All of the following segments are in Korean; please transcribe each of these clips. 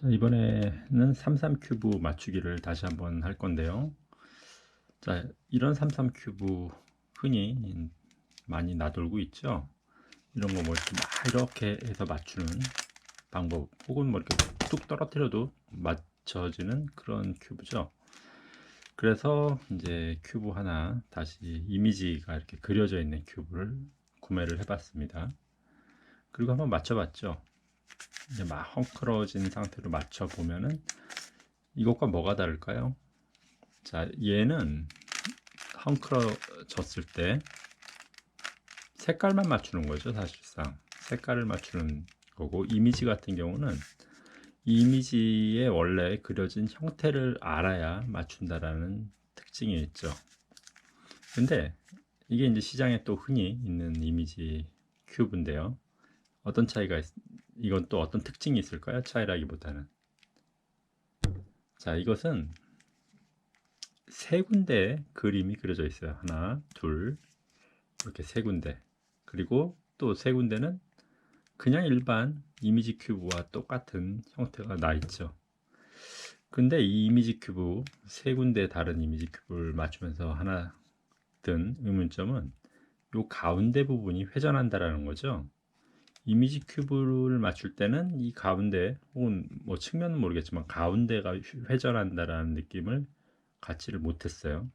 자, 이번에는 33 큐브 맞추기를 다시 한번 할 건데요. 자, 이런 33 큐브 흔히 많이 나돌고 있죠. 이런 거뭐 이렇게 막 이렇게 해서 맞추는 방법, 혹은 뭐 이렇게 뚝 떨어뜨려도 맞춰지는 그런 큐브죠. 그래서 이제 큐브 하나 다시 이미지가 이렇게 그려져 있는 큐브를 구매를 해봤습니다. 그리고 한번 맞춰봤죠. 이제 막 헝클어진 상태로 맞춰 보면은 이것과 뭐가 다를까요? 자, 얘는 헝클어졌을 때 색깔만 맞추는 거죠, 사실상. 색깔을 맞추는 거고 이미지 같은 경우는 이 이미지의 원래 그려진 형태를 알아야 맞춘다라는 특징이 있죠. 근데 이게 이제 시장에 또 흔히 있는 이미지 큐브인데요. 어떤 차이가 있, 이건 또 어떤 특징이 있을까요? 차이라기보다는 자 이것은 세 군데 그림이 그려져 있어요. 하나, 둘 이렇게 세 군데 그리고 또 세 군데는 그냥 일반 이미지 큐브와 똑같은 형태가 나 있죠. 근데 이 이미지 큐브 세 군데 다른 이미지 큐브를 맞추면서 하나 든 의문점은 요 가운데 부분이 회전한다라는 거죠. 이미지 큐브를 맞출 때는 이 가운데 혹은 뭐 측면은 모르겠지만 가운데가 회전한다라는 느낌을 갖지를 못했어요.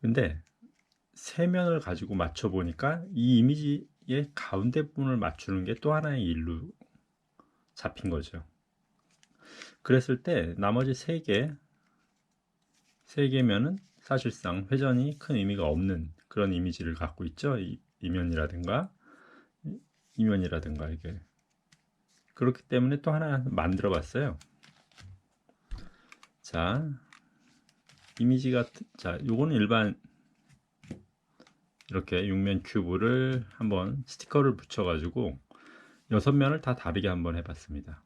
근데 세 면을 가지고 맞춰 보니까 이 이미지의 가운데 부분을 맞추는 게 또 하나의 일로 잡힌 거죠. 그랬을 때 나머지 세 개, 세 개면은 사실상 회전이 큰 의미가 없는 그런 이미지를 갖고 있죠. 이, 이면이라든가 이면이라든가 이게 그렇기 때문에 또 하나 만들어 봤어요. 자, 이미지가 자, 요거는 일반 이렇게 육면 큐브를 한번 스티커를 붙여 가지고 여섯 면을 다 다르게 한번 해 봤습니다.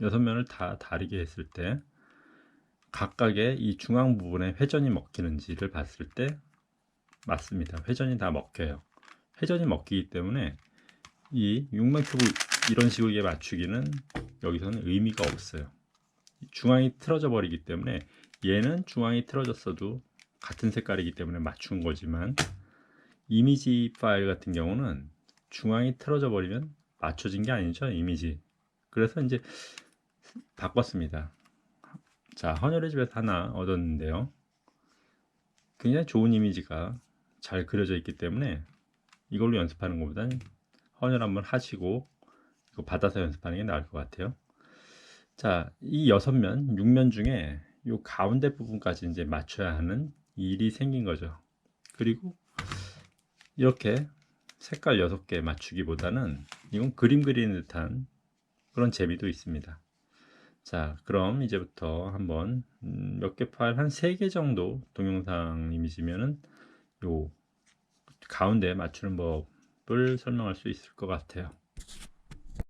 여섯 면을 다 다르게 했을 때 각각의 이 중앙 부분에 회전이 먹히는지를 봤을 때 맞습니다. 회전이 다 먹혀요. 회전이 먹히기 때문에 이 6만 큐브 이런 식으로 맞추기는 여기서는 의미가 없어요. 중앙이 틀어져 버리기 때문에 얘는 중앙이 틀어졌어도 같은 색깔이기 때문에 맞춘 거지만 이미지 파일 같은 경우는 중앙이 틀어져 버리면 맞춰진 게 아니죠 이미지. 그래서 이제 바꿨습니다. 자 헌혈의 집에서 하나 얻었는데요. 굉장히 좋은 이미지가 잘 그려져 있기 때문에 이걸로 연습하는 것보다는 헌혈 한번 하시고 이거 받아서 연습하는 게 나을 것 같아요. 자 이 여섯 면, 6면 중에 이 가운데 부분까지 이제 맞춰야 하는 일이 생긴 거죠. 그리고 이렇게 색깔 6개 맞추기보다는 이건 그림 그리는 듯한 그런 재미도 있습니다. 자 그럼 이제부터 한번 음, 몇개 파일? 한 3개 정도 동영상 이미지면은 요 가운데 맞추는 법 을 설명할 수 있을 것 같아요